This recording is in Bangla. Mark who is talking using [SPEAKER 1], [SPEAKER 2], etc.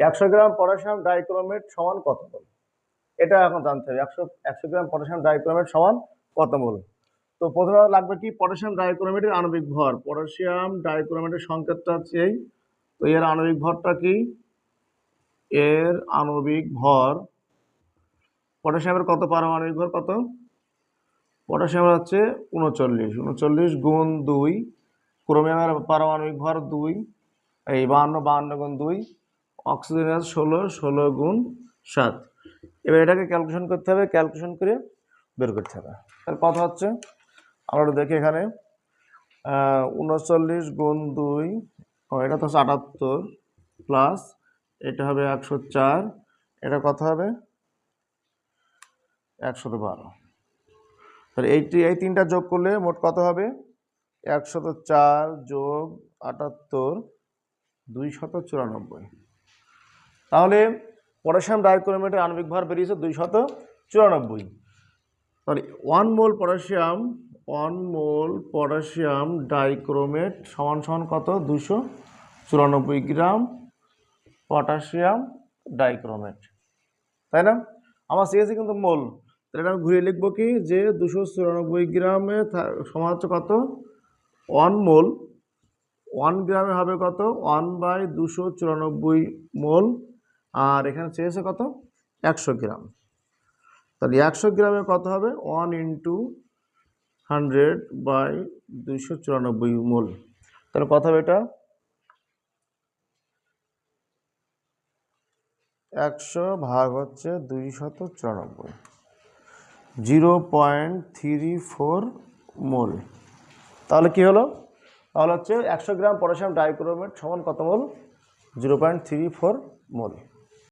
[SPEAKER 1] একশো গ্রাম পটাশিয়াম ডাইক্রোমেট সমান কত মোল এটা এখন জানতে হবে। একশো একশো গ্রাম পটাশিয়াম ডাইক্রোমেট সমান কত মোল তো প্রথমে লাগবে কি? পটাশিয়াম ডাইক্রোমেটের আণবিক ভর। পটাশিয়াম ডাইক্রোমেটের সংকেতটা হচ্ছে এই। তো এর আণবিক ভরটা কি? এর আণবিক ভর পটাশিয়ামের কত পারমাণবিক ভর কত? পটাশিয়ামের হচ্ছে উনচল্লিশ। উনচল্লিশ গুণ দুই। ক্রোমিয়ামের পারমাণবিক ভর দুই। এই বাহান্ন বাহান্ন গুণ দুই। অক্সিজেনের ষোলো ষোলো গুণ সাত। এবার এটাকে ক্যালকুলেশন করতে হবে ক্যালকুলেশন করে বের করতে হবে। তার কথা হচ্ছে, আমরা দেখি এখানে। উনচল্লিশ গুণ দুই এটা তো হচ্ছে আটাত্তর প্লাস এটা হবে একশো চার, এটা কত হবে? একশত বারো। তাহলে এইটি এই তিনটা যোগ করলে মোট কত হবে? একশত চার যোগ আটাত্তর, দুইশত চুরানব্বই। তাহলে পটাশিয়াম ডাইক্রোমেটের আণবিক ভার বেরিয়েছে দুইশত চুরানব্বই। তাহলে one mole potassium one mole potassium dichromate সমান সমান কত? দুশো চুরানব্বই গ্রাম পটাশিয়াম ডাইক্রোমেট। তাই না? আমার সিএসি কিন্তু মোল তাহলে আমি ঘুরিয়ে লিখব কি? যে দুশো চুরানব্বই গ্রামে সমান হচ্ছে কত? ওয়ান মোল ওয়ান গ্রামে হবে কত? ওয়ান বাই দুশো চুরানব্বই মোল আর এখানে চেয়েছে কত? একশো গ্রাম। তাহলে একশো গ্রামে কত হবে? ওয়ান ইন্টু হান্ড্রেড বাই দুইশো চুরানব্বই মোল। তাহলে কত হবে এটা? একশো ভাগ হচ্ছে দুইশত চুরানব্বই। Zero point three four mole. তাহলে কি হলো? তাহলে হচ্ছে একশো গ্রাম পটাশিয়াম ডাইক্রোমেট সমান কত mole? Zero point three four mole.